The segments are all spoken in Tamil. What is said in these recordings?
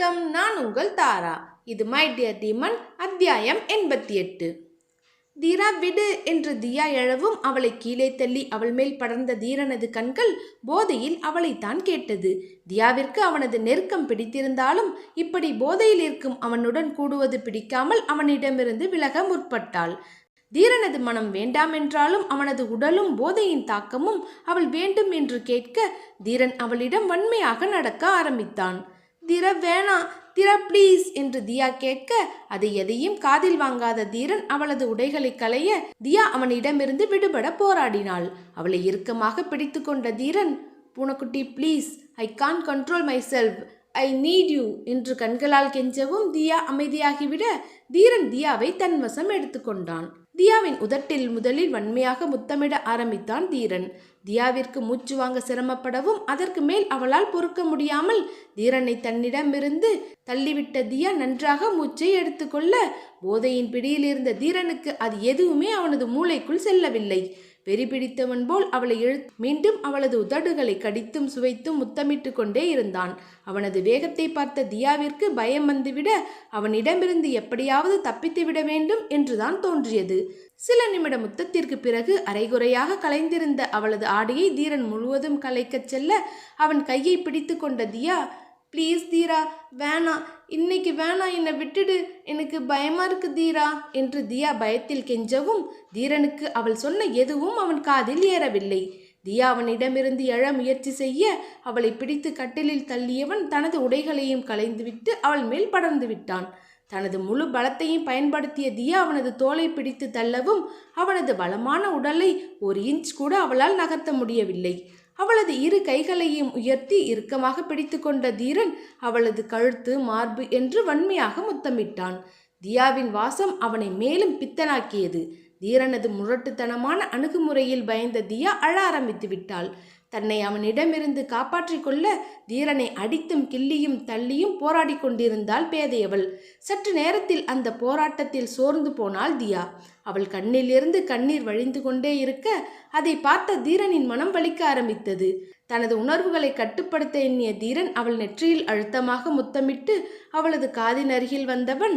வணக்கம் நான் உங்கள் தாரா. இது மை டியர் தீமன் அத்தியாயம் எண்பத்தி எட்டு தீரா விடு என்று தியா எழவும் அவளை கீழே தள்ளி அவள் மேல் படர்ந்த தீரனது கண்கள் போதையில் அவளைத்தான் கேட்டது. தியாவிற்கு அவனது நெருக்கம் பிடித்திருந்தாலும் இப்படி போதையில் இருக்கும் அவனுடன் கூடுவது பிடிக்காமல் அவனிடமிருந்து விலக முற்பட்டாள். தீரனது மனம் வேண்டாம் என்றாலும் அவனது உடலும் போதையின் தாக்கமும் அவள் வேண்டும் என்று கேட்க தீரன் அவளிடம் வன்மையாக நடக்க ஆரம்பித்தான். தீர வேணா தீரா ப்ளீஸ் என்று தியா கேட்க அது எதையும் காதில் வாங்காத தீரன் அவளது உடைகளை களைய தியா அவனிடமிருந்து விடுபட போராடினாள். அவளை இறுக்கமாக பிடித்து கொண்ட Dheeran பூனக்குட்டி please I can't control myself I need you என்று கண்களால் கெஞ்சவும் தியா அமைதியாகிவிட தீரன் தியாவை தன் வசம் எடுத்துக்கொண்டான் தியாவின் உதட்டில் முதலில் வன்மையாக முத்தமிட ஆரம்பித்தான் தீரன். தியாவிற்கு மூச்சு வாங்க சிரமப்படவும் அதற்கு மேல் அவளால் பொறுக்க முடியாமல் தீரனை தன்னிடமிருந்து தள்ளிவிட்ட தியா நன்றாக மூச்சை எடுத்துக்கொள்ள போதையின் பிடியில் இருந்த தீரனுக்கு அது எதுவுமே அவனது மூளைக்குள் செல்லவில்லை. வெறி பிடித்தவன் போல் அவளை இழு மீண்டும் அவளது உதடுகளை கடித்தும் சுவைத்தும் முத்தமிட்டு கொண்டே இருந்தான். அவனது வேகத்தை பார்த்த தியாவிற்கு பயம் வந்துவிட அவனிடமிருந்து எப்படியாவது தப்பித்து விட வேண்டும் என்றுதான் தோன்றியது. சில நிமிட முத்தத்திற்கு பிறகு அரைகுறையாக கலைந்திருந்த அவளது ஆடையை தீரன் முழுவதும் கலைக்கச் செல்ல அவன் கையை பிடித்து கொண்ட தியா ப்ளீஸ் தீரா வேணாம் இன்னைக்கு வேணாம் என்னை விட்டுடு. எனக்கு பயமா இருக்கு தீரா. என்று தியா பயத்தில் கெஞ்சவும் தீரனுக்கு அவள் சொன்ன எதுவும் அவன் காதில் ஏறவில்லை. தியா அவனிடமிருந்து எழ முயற்சி செய்ய அவளை பிடித்து கட்டிலில் தள்ளியவன் தனது உடைகளையும் களைந்துவிட்டு அவள் மேல் படர்ந்து விட்டான். தனது முழு பலத்தையும் பயன்படுத்திய தியா அவனது தோலை பிடித்து தள்ளவும் அவனது பலமான உடலை ஒரு இன்ச் கூட அவளால் நகர்த்த முடியவில்லை. அவளது இரு கைகளையும் உயர்த்தி இறுக்கமாக பிடித்து கொண்ட தீரன் அவளது கழுத்து மார்பு என்று வன்மையாக முத்தமிட்டான். தியாவின் வாசம் அவனை மேலும் பித்தனாக்கியது. தீரனது முரட்டுத்தனமான அணுகுமுறையில் பயந்த தியா அழ ஆரம்பித்து விட்டாள் தன்னை அவனிடமிருந்து காப்பாற்றிக் கொள்ள தீரனை அடித்தும் கிள்ளியும் தள்ளியும் போராடி கொண்டிருந்தாள் பேதையவள். சற்று நேரத்தில் அந்த போராட்டத்தில் சோர்ந்து போனாள் தியா. அவள் கண்ணிலிருந்து கண்ணீர் வழிந்து கொண்டே இருக்க அதை பார்த்த தீரனின் மனம் வலிக்க ஆரம்பித்தது. தனது உணர்வுகளை கட்டுப்படுத்த எண்ணிய தீரன் அவள் நெற்றியில் அழுத்தமாக முத்தமிட்டு அவளது காதின் அருகில் வந்தவன்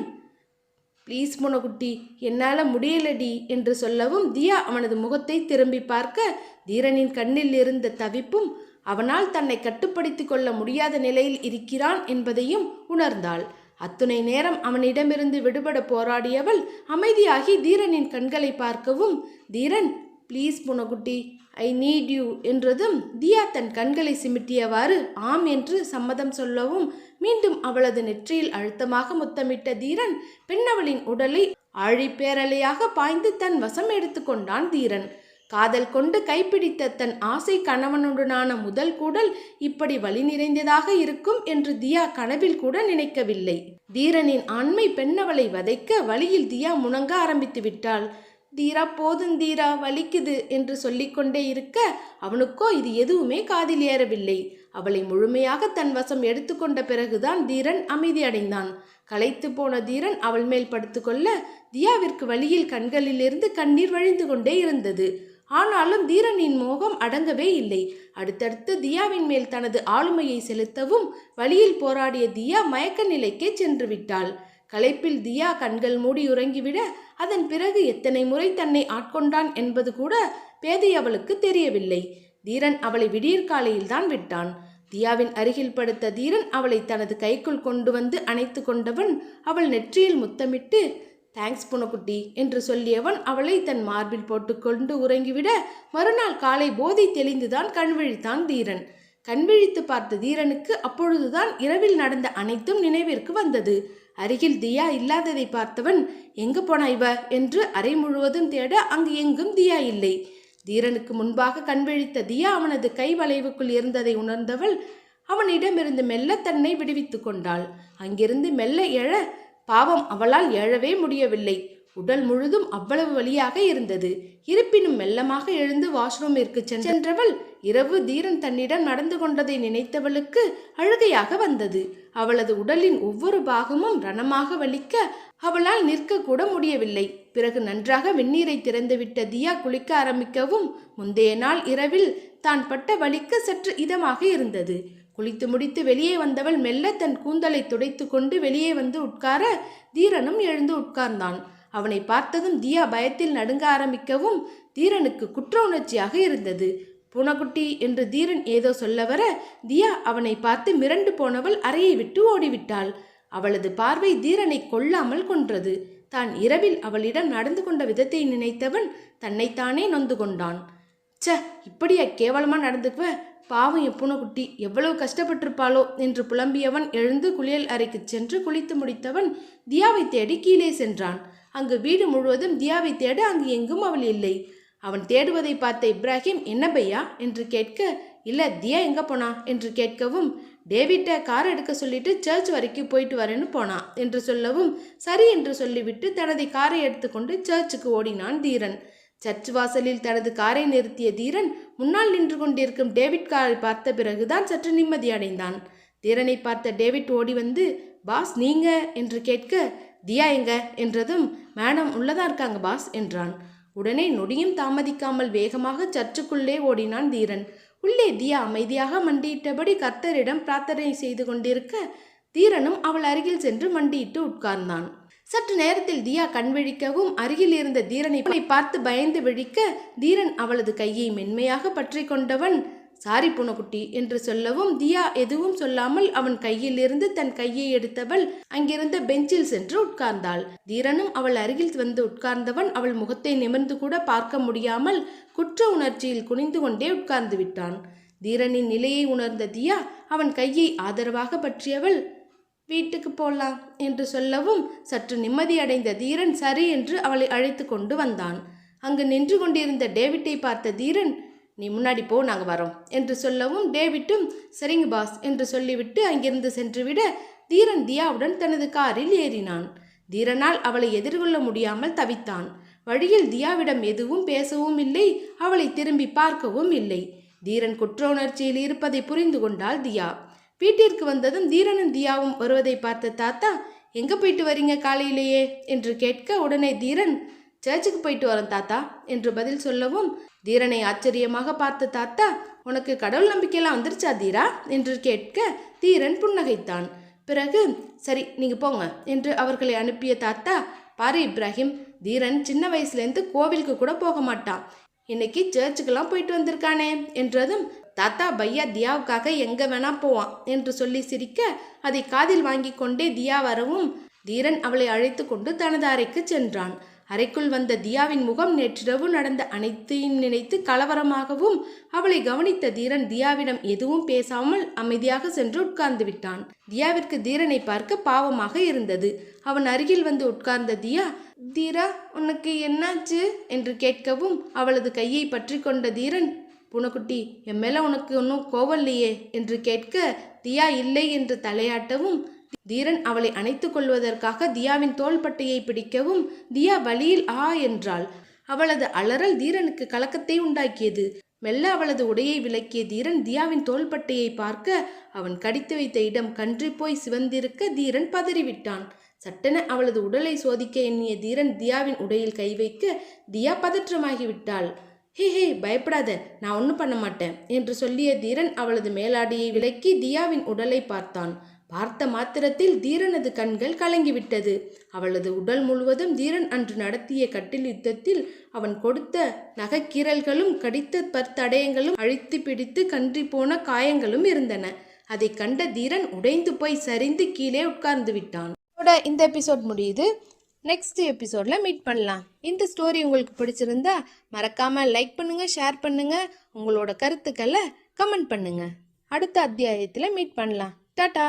ப்ளீஸ் முனகுட்டி என்னால் முடியலடி என்று சொல்லவும் தியா அவனது முகத்தை திரும்பி பார்க்க தீரனின் கண்ணில் இருந்த தவிப்பும் அவனால் தன்னை கட்டுப்படுத்திக் கொள்ள முடியாத நிலையில் இருக்கிறான் என்பதையும் உணர்ந்தாள். அத்துணை நேரம் அவனிடமிருந்து விடுபட போராடியவள் அமைதியாகி தீரனின் கண்களை பார்க்கவும் தீரன் ப்ளீஸ் புனகுட்டி ஐ நீட் யூ என்றதும் தியா தன் கண்களை சிமிட்டியவாறு ஆம் என்று சம்மதம் சொல்லவும் மீண்டும் அவளது நெற்றியில் அழுத்தமாக முத்தமிட்ட தீரன் பெண்ணவளின் உடலை ஆழிப்பேரலையாக பாய்ந்து தன் வசம் எடுத்துக்கொண்டான் தீரன். காதல் கொண்டு கைப்பிடித்த தன் ஆசை கணவனுடனான முதல் கூடல் இப்படி வழி நிறைந்ததாக இருக்கும் என்று தியா கனவில் கூட நினைக்கவில்லை. தீரனின் ஆண்மை பெண்ணவளை வதைக்க வழியில் தியா முணங்க ஆரம்பித்து விட்டாள். தீரா போதும் தீரா வலிக்குது என்று சொல்லிக்கொண்டே இருக்க அவனுக்கோ இது எதுவுமே காதில் ஏறவில்லை. அவளை முழுமையாக தன் வசம் எடுத்துக்கொண்ட பிறகுதான் தீரன் அமைதியடைந்தான் களைத்து போன தீரன் அவள் மேல் படுத்துக்கொள்ள தியாவிற்கு வழியில் கண்களிலிருந்து கண்ணீர் வழிந்து கொண்டே இருந்தது. ஆனாலும் தீரனின் மோகம் அடங்கவே இல்லை. அடுத்தடுத்து தியாவின் மேல் தனது ஆளுமையை செலுத்தவும் வழியில் போராடிய தியா மயக்க நிலைக்கே சென்று விட்டாள். களைப்பில் தியா கண்கள் மூடி உறங்கிவிட அதன் பிறகு எத்தனை முறை தன்னை ஆட்கொண்டான் என்பது கூட பேதை அவளுக்கு தெரியவில்லை. தீரன் அவளை விடியற்காலையில் தான் விட்டான். தியாவின் அருகில் படுத்த தீரன் அவளை தனது கைக்குள் கொண்டு வந்து அணைத்து கொண்டவன் அவள் நெற்றியில் முத்தமிட்டு தேங்க்ஸ் புனக்குட்டி என்று சொல்லியவன் அவளை தன் மார்பில் போட்டுக்கொண்டு உறங்கிவிட மறுநாள் காலை போதை தெளிந்துதான் கண்விழித்தான் தீரன். கண்விழித்து பார்த்த தீரனுக்கு அப்பொழுதுதான் இரவில் நடந்த அனைத்தும் நினைவிற்கு வந்தது. அருகில் தியா இல்லாததை பார்த்தவன் எங்கு போனா இவ? என்று அறை முழுவதும் தேட அங்கு எங்கும் தியா இல்லை. தீரனுக்கு முன்பாக கண்விழித்த தியா அவனது கை வளைவுக்குள் இருந்ததை உணர்ந்தவள் அவனிடமிருந்து மெல்ல தன்னை விடுவித்துக் கொண்டாள். அங்கிருந்து மெல்ல எழ பாவம் அவளால் எழவே முடியவில்லை. உடல் முழுதும் அவ்வளவு வலியாக இருந்தது. இருப்பினும் மெல்லமாக எழுந்து வாஷ்ரூமிற்கு சென்றவள் இரவு தீரன் தன்னிடம் நடந்து கொண்டதை நினைத்தவளுக்கு அழுகையாக வந்தது. அவளது உடலின் ஒவ்வொரு பாகமும் ரணமாக வலிக்க அவளால் நிற்கக்கூட முடியவில்லை. பிறகு நன்றாக வெந்நீரை திறந்துவிட்ட தியா குளிக்க ஆரம்பிக்கவும் முந்தைய நாள் இரவில் தான் பட்ட வலிக்கு சற்று இதமாக இருந்தது. குளித்து முடித்து வெளியே வந்தவள் மெல்ல தன் கூந்தலை துடைத்து கொண்டு வெளியே வந்து உட்கார தீரனும் எழுந்து உட்கார்ந்தான். அவனை பார்த்ததும் தியா பயத்தில் நடுங்க ஆரம்பிக்கவும் தீரனுக்கு குற்ற உணர்ச்சியாக இருந்தது. பூனக்குட்டி என்று தீரன் ஏதோ சொல்ல வர தியா அவனை பார்த்து மிரண்டு போனவள் அறையை விட்டு ஓடிவிட்டாள். அவளது பார்வை தீரனை கொல்லாமல் கொன்றது. தான் இரவில் அவளிடம் நடந்து கொண்ட விதத்தை நினைத்தவன் தன்னைத்தானே நொந்து கொண்டான். ச்ச இப்படியா கேவலமா நடந்துக்குவ? பாவம் என் பூனைக்குட்டி எவ்வளவு கஷ்டப்பட்டிருப்பாளோ என்று புலம்பியவன் எழுந்து குளியல் அறைக்கு சென்று குளித்து முடித்தவன் தியாவை தேடி கீழே சென்றான். அங்கு வீடு முழுவதும் தியாவை தேட அங்கு எங்கும் அவள் இல்லை. அவன் தேடுவதை பார்த்த இப்ராஹிம் என்ன பையா என்று கேட்க இல்லை தியா எங்க போனா என்று கேட்கவும் டேவிட்ட கார் எடுக்க சொல்லிட்டு சர்ச் வரைக்கும் போயிட்டு வரேன்னு போனான் என்று சொல்லவும் சரி என்று சொல்லிவிட்டு தனது காரை எடுத்துக்கொண்டு சர்ச்சுக்கு ஓடினான் தீரன். சர்ச் வாசலில் தனது காரை நிறுத்திய தீரன் முன்னால் நின்று கொண்டிருக்கும் டேவிட் காரை பார்த்த பிறகுதான் சற்று நிம்மதியடைந்தான். தீரனை பார்த்த டேவிட் ஓடி வந்து பாஸ் நீங்க என்று கேட்க தியா எங்க? என்றதும் மேடம் உள்ளதா இருக்காங்க பாஸ் என்றான். உடனே நொடியும் தாமதிக்காமல் வேகமாக சர்ச்சுக்குள்ளே ஓடினான் தீரன். உள்ளே தியா அமைதியாக மண்டியிட்டபடி கர்த்தரிடம் பிரார்த்தனை செய்து கொண்டிருக்க தீரனும் அவள் அருகில் சென்று மண்டியிட்டு உட்கார்ந்தான். சற்று நேரத்தில் தியா கண் விழிக்கவும் அருகில் இருந்த தீரனை பார்த்து பயந்து விழிக்க தீரன் அவளது கையை மென்மையாக பற்றி கொண்டவன் சாரி புனக்குட்டி என்று சொல்லவும் தியா எதுவும் சொல்லாமல் அவன் கையிலிருந்து தன் கையை எடுத்தவள் அங்கிருந்த பெஞ்சில் சென்று உட்கார்ந்தாள். தீரனும் அவள் அருகில் வந்து உட்கார்ந்தவன் அவள் முகத்தை நிமிர்ந்து கூட பார்க்க முடியாமல் குற்ற உணர்ச்சியில் குனிந்து கொண்டே உட்கார்ந்து விட்டான். தீரனின் நிலையை உணர்ந்த தியா அவன் கையை ஆதரவாக பற்றியவள் வீட்டுக்கு போலாம் என்று சொல்லவும் சற்று நிம்மதியடைந்த தீரன் சரி என்று அவளை அழைத்து கொண்டு வந்தான். அங்கு நின்று கொண்டிருந்த டேவிட்டை பார்த்த தீரன் நீ முன்னாடி போ நாங்கள் வரோம். என்று சொல்லவும் டேவிட்டும் சரிங்க பாஸ் என்று சொல்லிவிட்டு அங்கிருந்து சென்றுவிட தீரன் தியாவுடன் தனது காரில் ஏறினான். தீரனால் அவளை எதிர்கொள்ள முடியாமல் தவித்தான். வழியில் தியாவிடம் எதுவும் பேசவும் இல்லை அவளை திரும்பி பார்க்கவும் இல்லை. தீரன் குற்ற உணர்ச்சியில் இருப்பதை புரிந்து கொண்டாள் தியா. வீட்டிற்கு வந்ததும் தீரனும் தியாவும் வருவதை பார்த்த தாத்தா எங்கே போயிட்டு வரீங்க காலையிலேயே? என்று கேட்க உடனே தீரன் சர்ச்சுக்கு போயிட்டு வரோம் தாத்தா என்று பதில் சொல்லவும் தீரனை ஆச்சரியமாக பார்த்த தாத்தா உனக்கு கடவுள் நம்பிக்கையெல்லாம் வந்துருச்சா தீரா? என்று கேட்க தீரன் புன்னகைத்தான். பிறகு சரி நீங்கள் போங்க என்று அவர்களை அனுப்பிய தாத்தா பாரு இப்ராஹிம் தீரன் சின்ன வயசுலேருந்து கோவிலுக்கு கூட போக மாட்டான். இன்னைக்கு சர்ச்சுக்கெல்லாம் போயிட்டு வந்திருக்கானே என்றதும் தாத்தா பையா தியாவுக்காக எங்கே வேணா போவான் என்று சொல்லி சிரிக்க அதை காதில் வாங்கி கொண்டே தியா வரவும் தீரன் அவளை அழைத்து கொண்டு தனது அறைக்கு சென்றான். அறைக்குள் வந்த தியாவின் முகம் நேற்றிரவு நடந்த அனைத்தையும் நினைத்து கலவரமாகவும் அவளை கவனித்த தீரன் தியாவிடம் எதுவும் பேசாமல் அமைதியாக சென்று உட்கார்ந்து விட்டான். தியாவிற்கு தீரனை பார்க்க பாவமாக இருந்தது. அவன் அருகில் வந்து உட்கார்ந்த தியா தீரா உனக்கு என்னாச்சு? என்று கேட்கவும் அவளது கையை பற்றி கொண்ட தீரன் புனக்குட்டி என் மேல உனக்கு ஒன்றும் கோவல்லையே என்று கேட்க தியா இல்லை என்று தலையாட்டவும் தீரன் அவளை அணைத்துக் கொள்வதற்காக தியாவின் தோள்பட்டையை பிடிக்கவும் தியா வழியில் ஆ என்றாள். அவளது அலறல் தீரனுக்கு கலக்கத்தை உண்டாக்கியது. மெல்ல அவளது உடையை விலக்கிய தீரன் தியாவின் தோள்பட்டையை பார்க்க அவன் கடித்து வைத்த இடம் கன்றி போய் சிவந்திருக்க தீரன் பதறிவிட்டான். சட்டென அவளது உடலை சோதிக்க எண்ணிய தீரன் தியாவின் உடையில் கை வைக்க தியா பதற்றமாகிவிட்டாள் ஹே ஹே பயப்படாத நான் ஒன்றும் பண்ண மாட்டேன் என்று சொல்லிய தீரன் அவளது மேலாடியை விலக்கி தியாவின் உடலை பார்த்தான். பார்த்த மாத்திரத்தில் தீரனது கண்கள் கலங்கிவிட்டது. அவளது உடல் முழுவதும் தீரன் அன்று நடத்திய கட்டில் யுத்தத்தில் அவன் கொடுத்த நகைக்கீரல்களும் கடித்த பற்தடயங்களும் அழித்து பிடித்து கன்றி போன காயங்களும் இருந்தன. அதை கண்ட தீரன் உடைந்து போய் சரிந்து கீழே உட்கார்ந்து விட்டான். இந்த எபிசோட் முடியுது. நெக்ஸ்ட் எபிசோடில் மீட் பண்ணலாம். இந்த ஸ்டோரி உங்களுக்கு பிடிச்சிருந்தா மறக்காமல் லைக் பண்ணுங்கள் ஷேர் பண்ணுங்கள் உங்களோட கருத்துக்களை கமெண்ட் பண்ணுங்கள் அடுத்த அத்தியாயத்தில் மீட் பண்ணலாம். டாட்டா!